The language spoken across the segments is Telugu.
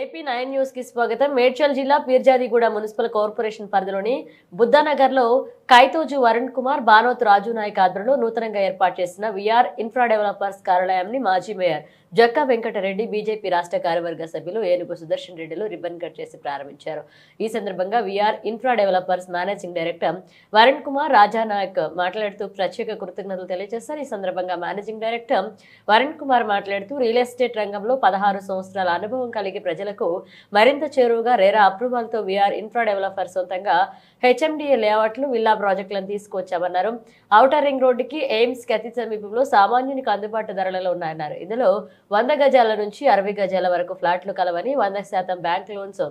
ఏపీ నైన్ న్యూస్కి స్వాగతం. మేడ్చల్ జిల్లా పీర్జాదిగూడ మున్సిపల్ కార్పొరేషన్ పరిధిలోని బుద్ధానగర్లో కైతోజు వరుణ్ కుమార్ బానోత్ రాజు నాయక్ ఆధ్వర్యంలో నూతనంగా ఏర్పాటు చేసిన విఆర్ ఇన్ఫ్రా డెవలపర్స్ కార్యాలయాన్ని మాజీ మేయర్ జక్కా వెంకటరెడ్డి బీజేపీ రాష్ట్ర కార్యవర్గ సభ్యులు ఏనుగు సుదర్శన్ రెడ్డిలు రిబ్బన్ కట్ చేసి ప్రారంభించారు. ఈ సందర్భంగా VR infra developers managing director Varun Kumar Rajanayak మాట్లాడుతూ ప్రత్యేక కృతజ్ఞతలు తెలియజేశారు. ఈ సందర్భంగా మేనేజింగ్ డైరెక్టర్ వరుణ్ కుమార్ మాట్లాడుతూ రియల్ ఎస్టేట్ రంగంలో పదహారు సంవత్సరాల అనుభవం కలిగి ప్రజలకు మరింత చేరువుగా రేరా అప్రూవల్తో విఆర్ ఇన్ఫ్రా డెవలపర్ సొంతంగా హెచ్ఎండిఏ లేఅవుట్లు విల్లా ప్రాజెక్టులను తీసుకొచ్చామన్నారు ఔటర్ రింగ్ రోడ్డుకి ఎయిమ్స్కి అతి సమీపంలో సామాన్యునికి అందుబాటు ధరలలో ఉన్నాయన్నారు. ఇందులో వంద గజాల నుంచి అరవై గజాల వరకు ఫ్లాట్లు కలవని వంద శాతం బ్యాంక్ లోన్స్.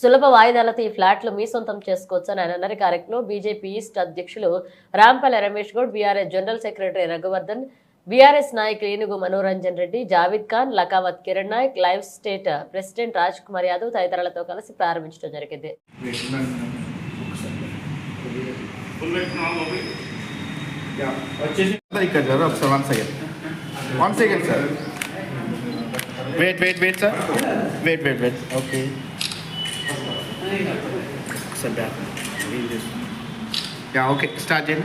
సులభ వాయిదాలతో ఈ ఫ్లాట్లు మీ సొంతం చేసుకోవచ్చు అని ఆయన అన్నారు. కార్యక్రమంలో బీజేపీ ఈస్ట్ అధ్యక్షులు Rampalli Ramesh Goud BRS general secretary Raghuvardhan BRS నాయకులు Enugu Manoranjan Reddy Javid Khan Lakavath Kiran Nayak live state president Raj Kumar Yadav తదితరులతో కలిసి ప్రారంభించడం జరిగింది. ఇక్కడ One second, sir. Wait, wait, wait, sir. Wait, wait, wait. Okay. Sir, yeah. Yeah, okay. Start, Jane.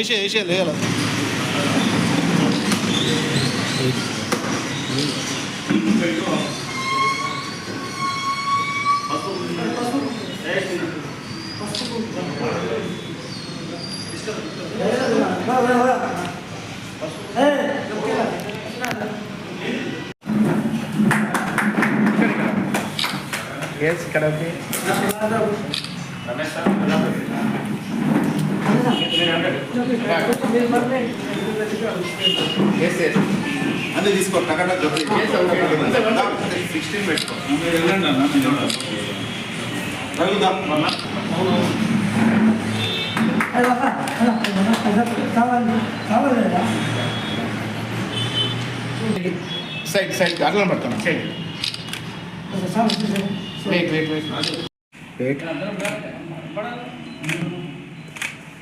Ege, Egelela. Yes, karaoke. Vamos começar a అదే తీసుకో సిక్స్టీన్ పెట్టుకో సైడ్ సైడ్ అట్లా పడతాను. Side wait wait wait wait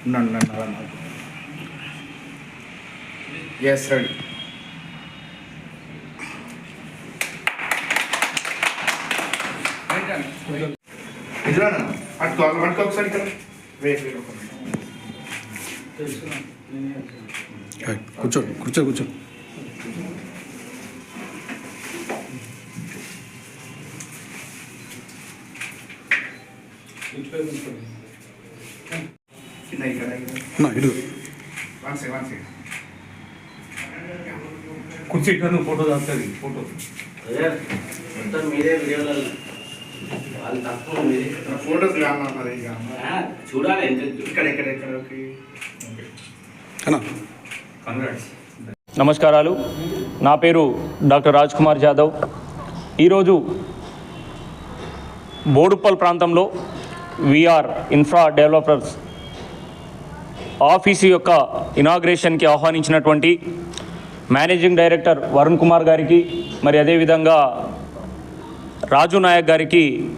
ఉండండి ఉండండి అలా ఎస్ రెడీ ఇదిరానా అటు అటు ఒకసారి ఇక్కడ వెయిట్ వెయిట్ ఒక కూర్చో కూర్చో కూర్చో కుర్చీ ఇట్లా ఫోటో దాస్తుంది ఫోటో మొత్తం మీరే వీడియోలలో. వాళ్ళు తక్కువ మీరే ఫోటోస్ కావాలి మరి ఇక. ఆ, చూడాలి ఎంత ఇక్కడ ఇక్కడ ఇక్కడ ఓకే. అన్నా. కంగ్రాట్స్ నమస్కారాలు. నా పేరు డాక్టర్ రాజ్ కుమార్ జాదవ్. ఈరోజు బోడుప్పల్ ప్రాంతంలో విఆర్ ఇన్ఫ్రా డెవలపర్స్ ఆఫీసు యొక్క ఇనాగ్రేషన్కి ఆహ్వానించినటువంటి మేనేజింగ్ డైరెక్టర్ వరుణ్ కుమార్ గారికి మరి అదేవిధంగా రాజు నాయక్ గారికి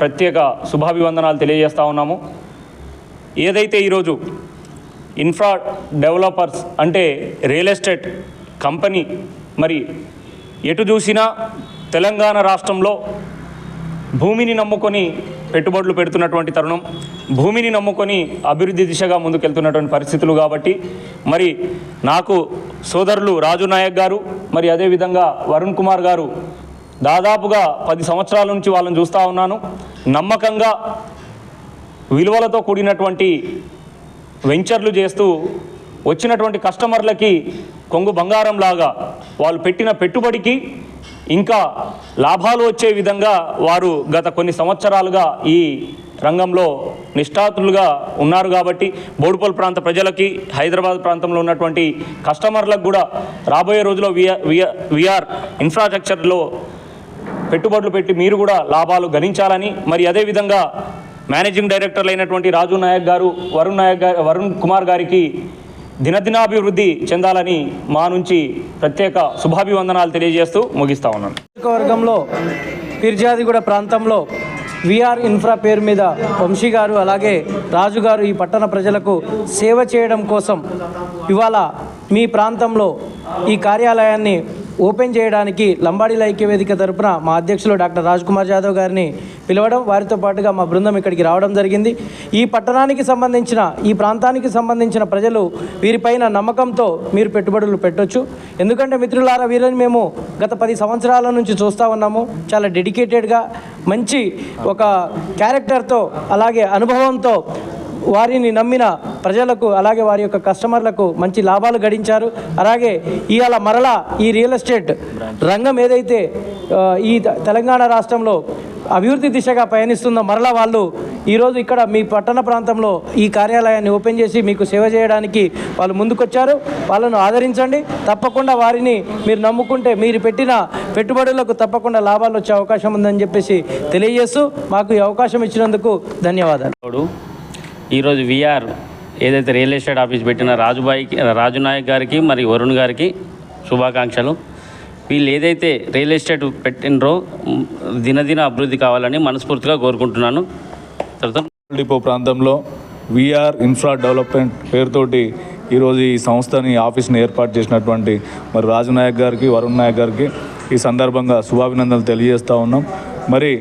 ప్రత్యేక శుభాభివందనాలు తెలియజేస్తా ఉన్నాము. ఏదైతే ఈరోజు ఇన్ఫ్రా డెవలపర్స్ అంటే రియల్ ఎస్టేట్ కంపెనీ మరి ఎటు చూసినా తెలంగాణ రాష్ట్రంలో భూమిని నమ్ముకొని పెట్టుబడులు పెడుతున్నటువంటి తరుణం భూమిని నమ్ముకొని అభివృద్ధి దిశగా ముందుకెళ్తున్నటువంటి పరిస్థితులు కాబట్టి మరి నాకు సోదరులు రాజు నాయక్ గారు మరి అదేవిధంగా వరుణ్ కుమార్ గారు దాదాపుగా పది సంవత్సరాల నుంచి వాళ్ళని చూస్తూ ఉన్నాను. నమ్మకంగా విలువలతో కూడినటువంటి వెంచర్లు చేస్తూ వచ్చినటువంటి కస్టమర్లకి కొంగు బంగారం లాగా వాళ్ళు పెట్టిన పెట్టుబడికి ఇంకా లాభాలు వచ్చే విధంగా వారు గత కొన్ని సంవత్సరాలుగా ఈ రంగంలో నిష్ఠాతులుగా ఉన్నారు కాబట్టి బోడుపల్ ప్రాంత ప్రజలకి హైదరాబాద్ ప్రాంతంలో ఉన్నటువంటి కస్టమర్లకు కూడా రాబోయే రోజుల్లో విఆర్ విఆర్ ఇన్ఫ్రాస్ట్రక్చర్లో పెట్టుబడులు పెట్టి మీరు కూడా లాభాలు గణించాలని మరి అదేవిధంగా మేనేజింగ్ డైరెక్టర్లు అయినటువంటి రాజు నాయక్ గారు వరుణ్ నాయక్ గారు వరుణ్ కుమార్ గారికి దినదినాభివృద్ధి చెందాలని మా నుంచి ప్రత్యేక శుభాభివందనాలు తెలియజేస్తూ ముగిస్తా ఉన్నాను. నియోజకవర్గంలో పిర్జాదిగూడ ప్రాంతంలో విఆర్ ఇన్ఫ్రా పేరు మీద వంశీ గారు అలాగే రాజు గారు ఈ పట్టణ ప్రజలకు సేవ చేయడం కోసం ఇవాళ మీ ప్రాంతంలో ఈ కార్యాలయాన్ని ఓపెన్ చేయడానికి లంబాడీల ఐక్యవేదిక తరపున మా అధ్యక్షులు డాక్టర్ రాజ్ కుమార్ యాదవ్ గారిని పిలవడం వారితో పాటుగా మా బృందం ఇక్కడికి రావడం జరిగింది. ఈ పట్టణానికి సంబంధించిన ఈ ప్రాంతానికి సంబంధించిన ప్రజలు వీరిపైన నమ్మకంతో మీరు పెట్టుబడులు పెట్టొచ్చు. ఎందుకంటే మిత్రులారా వీరిని మేము గత పది సంవత్సరాల నుంచి చూస్తూ ఉన్నాము. చాలా డెడికేటెడ్గా మంచి ఒక క్యారెక్టర్తో అలాగే అనుభవంతో వారిని నమ్మిన ప్రజలకు అలాగే వారి యొక్క కస్టమర్లకు మంచి లాభాలు గడించారు. అలాగే ఇవాళ మరలా ఈ రియల్ ఎస్టేట్ రంగం ఏదైతే ఈ తెలంగాణ రాష్ట్రంలో అభివృద్ధి దిశగా పయనిస్తుందో మరలా వాళ్ళు ఈరోజు ఇక్కడ మీ పట్టణ ప్రాంతంలో ఈ కార్యాలయాన్ని ఓపెన్ చేసి మీకు సేవ చేయడానికి వాళ్ళు ముందుకొచ్చారు. వాళ్ళను ఆదరించండి. తప్పకుండా వారిని మీరు నమ్ముకుంటే మీరు పెట్టిన పెట్టుబడులకు తప్పకుండా లాభాలు వచ్చే అవకాశం ఉందని చెప్పేసి తెలియజేస్తూ మాకు ఈ అవకాశం ఇచ్చినందుకు ధన్యవాదాలు. ఈరోజు విఆర్ ఏదైతే రియల్ ఎస్టేట్ ఆఫీస్ పెట్టిన రాజుబాయికి రాజు నాయక్ గారికి మరి వరుణ్ గారికి శుభాకాంక్షలు. వీళ్ళు ఏదైతే రియల్ ఎస్టేట్ పెట్టినరో దినదిన అభివృద్ధి కావాలని మనస్ఫూర్తిగా కోరుకుంటున్నాను. తర్వాత డిపో ప్రాంతంలో విఆర్ ఇన్ఫ్రా డెవలప్మెంట్ పేరుతోటి ఈరోజు ఈ సంస్థని ఆఫీస్ని ఏర్పాటు చేసినటువంటి మరి రాజు నాయక్ గారికి వరుణ్ నాయక్ గారికి ఈ సందర్భంగా శుభాభినందనలు తెలియజేస్తూ ఉన్నాం. మరి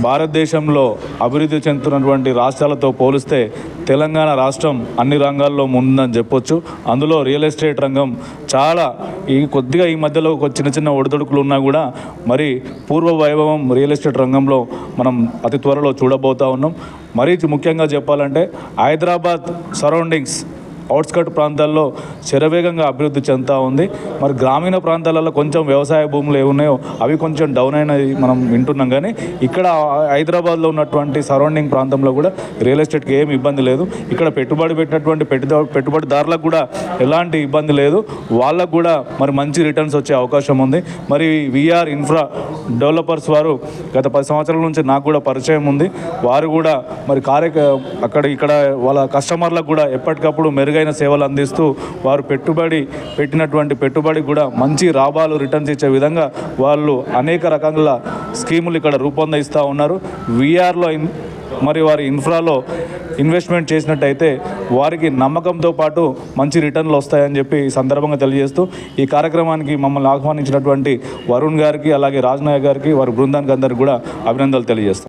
భారతదేశంలో అభివృద్ధి చెందుతున్నటువంటి రాష్ట్రాలతో పోలిస్తే తెలంగాణ రాష్ట్రం అన్ని రంగాల్లో ముందని చెప్పొచ్చు. అందులో రియల్ ఎస్టేట్ రంగం చాలా ఈ కొద్దిగా ఈ మధ్యలో ఒక చిన్న చిన్న ఒడిదొడుకులు ఉన్నా కూడా మరి పూర్వ వైభవం రియల్ ఎస్టేట్ రంగంలో మనం అతి త్వరలో చూడబోతా ఉన్నాం. మరీ ముఖ్యంగా చెప్పాలంటే హైదరాబాద్ సరౌండింగ్స్ అవుట్స్కట్ ప్రాంతాల్లో శరవేగంగా అభివృద్ధి చెందుతూ ఉంది. మరి గ్రామీణ ప్రాంతాలలో కొంచెం వ్యవసాయ భూములు ఏమున్నాయో అవి కొంచెం డౌన్ అయినది మనం వింటున్నాం. కానీ ఇక్కడ హైదరాబాద్లో ఉన్నటువంటి సరౌండింగ్ ప్రాంతంలో కూడా రియల్ ఎస్టేట్కి ఏమి ఇబ్బంది లేదు. ఇక్కడ పెట్టుబడి పెట్టినటువంటి పెట్టుబడిదారులకు కూడా ఎలాంటి ఇబ్బంది లేదు. వాళ్ళకు కూడా మరి మంచి రిటర్న్స్ వచ్చే అవకాశం ఉంది. మరి విఆర్ ఇన్ఫ్రా డెవలపర్స్ వారు గత పది సంవత్సరాల నుంచి నాకు కూడా పరిచయం ఉంది. వారు కూడా మరి కార్య అక్కడ ఇక్కడ వాళ్ళ కస్టమర్లకు కూడా ఎప్పటికప్పుడు మెరుగు మెరుగైన సేవలు అందిస్తూ వారు పెట్టుబడి పెట్టినటువంటి పెట్టుబడి కూడా మంచి లాభాలు రిటర్న్స్ ఇచ్చే విధంగా వాళ్ళు అనేక రకాల స్కీములు ఇక్కడ రూపొందిస్తూ ఉన్నారు. విఆర్లో మరి వారి ఇన్ఫ్రాలో ఇన్వెస్ట్మెంట్ చేసినట్టయితే వారికి నమ్మకంతో పాటు మంచి రిటర్న్లు వస్తాయని చెప్పి ఈ సందర్భంగా తెలియజేస్తూ ఈ కార్యక్రమానికి మమ్మల్ని ఆహ్వానించినటువంటి వరుణ్ గారికి అలాగే రాజ్నాయక్ గారికి వారి బృందానికి అందరికీ కూడా అభినందనలు తెలియజేస్తాం